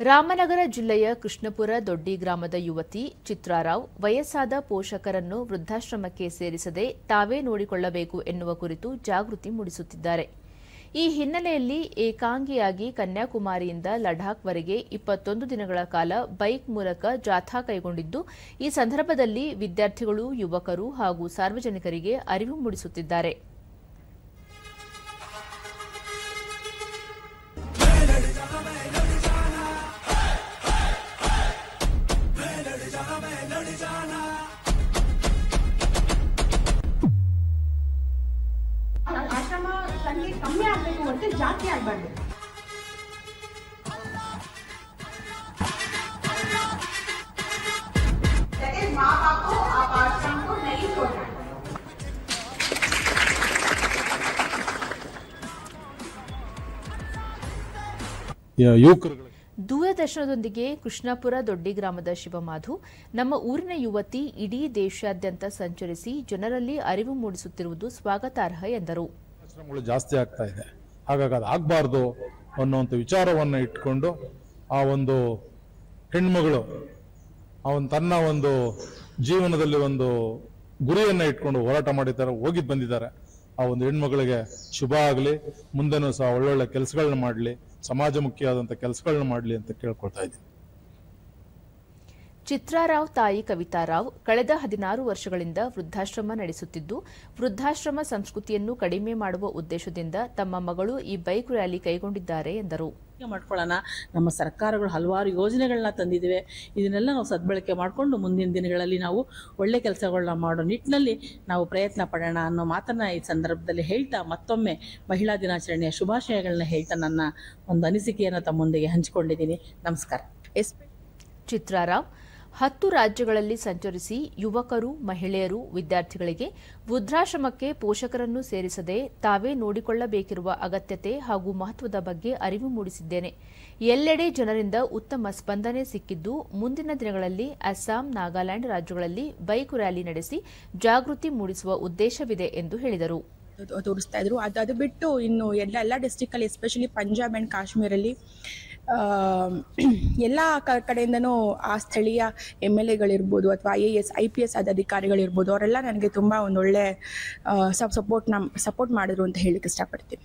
ರಾಮನಗರ ಜಿಲ್ಲೆಯ ಕೃಷ್ಣಪುರ ದೊಡ್ಡಿ ಗ್ರಾಮದ ಯುವತಿ ಚಿತ್ರಾರಾವ್ ವಯಸ್ಸಾದ ಪೋಷಕರನ್ನು ವೃದ್ಧಾಶ್ರಮಕ್ಕೆ ಸೇರಿಸದೆ ತಾವೇ ನೋಡಿಕೊಳ್ಳಬೇಕು ಎನ್ನುವ ಕುರಿತು ಜಾಗೃತಿ ಮೂಡಿಸುತ್ತಿದ್ದಾರೆ. ಈ ಹಿನ್ನೆಲೆಯಲ್ಲಿ ಏಕಾಂಗಿಯಾಗಿ ಕನ್ಯಾಕುಮಾರಿಯಿಂದ ಲಡಾಖ್ವರೆಗೆ ಇಪ್ಪತ್ತೊಂದು ದಿನಗಳ ಕಾಲ ಬೈಕ್ ಮೂಲಕ ಜಾಥಾ ಕೈಗೊಂಡಿದ್ದು, ಈ ಸಂದರ್ಭದಲ್ಲಿ ವಿದ್ಯಾರ್ಥಿಗಳು, ಯುವಕರು ಹಾಗೂ ಸಾರ್ವಜನಿಕರಿಗೆ ಅರಿವು ಮೂಡಿಸುತ್ತಿದ್ದಾರೆ. ನಮ್ಮ ಸಂಖ್ಯೆ ಕಮ್ಮಿ ಆಗಬೇಕು ಹೊರತು ಜಾಸ್ತಿ ಆಗಬಾರ್ದು. ದೂರದರ್ಶನದೊಂದಿಗೆ ಕೃಷ್ಣಾಪುರ ದೊಡ್ಡಿ ಗ್ರಾಮದ ಶಿವಮಾಧು ನಮ್ಮ ಊರಿನ ಯುವತಿ ಇಡೀ ದೇಶಾದ್ಯಂತ ಸಂಚರಿಸಿ ಜನರಲ್ಲಿ ಅರಿವು ಮೂಡಿಸುತ್ತಿರುವುದು ಸ್ವಾಗತಾರ್ಹ ಎಂದರು. ಆಶ್ರಮಗಳು ಜಾಸ್ತಿ ಆಗ್ತಾ ಇದೆ. ಹಾಗಾಗಿ ಅದು ಆಗಬಾರ್ದು ಅನ್ನುವಂಥ ವಿಚಾರವನ್ನು ಇಟ್ಕೊಂಡು ಆ ಒಂದು ಹೆಣ್ಮಗಳು ಅವನು ತನ್ನ ಒಂದು ಜೀವನದಲ್ಲಿ ಒಂದು ಗುರಿಯನ್ನ ಇಟ್ಕೊಂಡು ಹೋರಾಟ ಮಾಡಿದ್ದಾರೆ ಹೋಗಿ ಬಂದಿದ್ದಾರೆ. ಆ ಒಂದು ಹೆಣ್ಮಗಳಿಗೆ ಶುಭ ಆಗಲಿ, ಮುಂದೆನೂ ಸಹ ಒಳ್ಳೊಳ್ಳೆ ಕೆಲಸಗಳನ್ನ ಮಾಡಲಿ ಸಮಾಜಮುಖಿಯಾದಂಥ ಕೆಲಸಗಳನ್ನ ಮಾಡಲಿ ಅಂತ ಕೇಳ್ಕೊಳ್ತಾ ಇದ್ದೀನಿ. ಚಿತ್ರಾರಾವ್ ತಾಯಿ ಕವಿತಾರಾವ್ ಕಳೆದ ಹದಿನಾರು ವರ್ಷಗಳಿಂದ ವೃದ್ಧಾಶ್ರಮ ನಡೆಸುತ್ತಿದ್ದು ವೃದ್ಧಾಶ್ರಮ ಸಂಸ್ಕೃತಿಯನ್ನು ಕಡಿಮೆ ಮಾಡುವ ಉದ್ದೇಶದಿಂದ ತಮ್ಮ ಮಗಳು ಈ ಬೈಕ್ ರ್ಯಾಲಿ ಕೈಗೊಂಡಿದ್ದಾರೆ ಎಂದರು. ಮಾಡ್ಕೊಳ್ಳೋಣ. ನಮ್ಮ ಸರ್ಕಾರಗಳು ಹಲವಾರು ಯೋಜನೆಗಳನ್ನ ತಂದಿದ್ದೇವೆ ಇದನ್ನೆಲ್ಲ ನಾವು ಸದ್ಬಳಕೆ ಮಾಡಿಕೊಂಡು ಮುಂದಿನ ದಿನಗಳಲ್ಲಿ ನಾವು ಒಳ್ಳೆ ಕೆಲಸಗಳನ್ನ ಮಾಡೋ ನಿಟ್ಟಿನಲ್ಲಿ ನಾವು ಪ್ರಯತ್ನ ಪಡೋಣ ಅನ್ನೋ ಮಾತನ್ನ ಈ ಸಂದರ್ಭದಲ್ಲಿ ಹೇಳ್ತಾ ಮತ್ತೊಮ್ಮೆ ಮಹಿಳಾ ದಿನಾಚರಣೆಯ ಶುಭಾಶಯಗಳನ್ನ ಹೇಳ್ತಾ ನನ್ನ ಒಂದು ಅನಿಸಿಕೆಯನ್ನು ತಮ್ಮೊಂದಿಗೆ ಹಂಚಿಕೊಂಡಿದ್ದೀನಿ. ನಮಸ್ಕಾರ. ಎಸ್ ಚಿತ್ರಾರಾವ್ ಹತ್ತು ರಾಜ್ಯಗಳಲ್ಲಿ ಸಂಚರಿಸಿ ಯುವಕರು, ಮಹಿಳೆಯರು, ವಿದ್ಯಾರ್ಥಿಗಳಿಗೆ ವೃದ್ಧಾಶ್ರಮಕ್ಕೆ ಪೋಷಕರನ್ನು ಸೇರಿಸದೆ ತಾವೇ ನೋಡಿಕೊಳ್ಳಬೇಕಿರುವ ಅಗತ್ಯತೆ ಹಾಗೂ ಮಹತ್ವದ ಬಗ್ಗೆ ಅರಿವು ಮೂಡಿಸಿದ್ದೇನೆ. ಎಲ್ಲೆಡೆ ಜನರಿಂದ ಉತ್ತಮ ಸ್ಪಂದನೆ ಸಿಕ್ಕಿದ್ದು, ಮುಂದಿನ ದಿನಗಳಲ್ಲಿ ಅಸ್ಸಾಂ, ನಾಗಾಲ್ಯಾಂಡ್ ರಾಜ್ಯಗಳಲ್ಲಿ ಬೈಕ್ ರ್ಯಾಲಿ ನಡೆಸಿ ಜಾಗೃತಿ ಮೂಡಿಸುವ ಉದ್ದೇಶವಿದೆ ಎಂದು ಹೇಳಿದರು. ತೋರಿಸ್ತಾ ಇದ್ರು. ಅದು ಅದು ಬಿಟ್ಟು ಇನ್ನು ಎಲ್ಲ ಎಲ್ಲ ಡಿಸ್ಟಿಕಲ್ಲಿ ಎಸ್ಪೆಷಲಿ ಪಂಜಾಬ್ ಅಂಡ್ ಕಾಶ್ಮೀರಲ್ಲಿ ಎಲ್ಲ ಕ ಕಡೆಯಿಂದನೂ ಆ ಸ್ಥಳೀಯ ಎಂ ಎಲ್ ಎಗಳಿರ್ಬೋದು ಅಥವಾ I A S, I P S ಆದ ಅಧಿಕಾರಿಗಳಿರ್ಬೋದು, ಅವರೆಲ್ಲ ನನಗೆ ತುಂಬ ಒಂದೊಳ್ಳೆ ಸಪೋರ್ಟ್ ನಮ್ಮ ಸಪೋರ್ಟ್ ಮಾಡಿದ್ರು ಅಂತ ಹೇಳಕ್ಕೆ ಇಷ್ಟಪಡ್ತೀನಿ.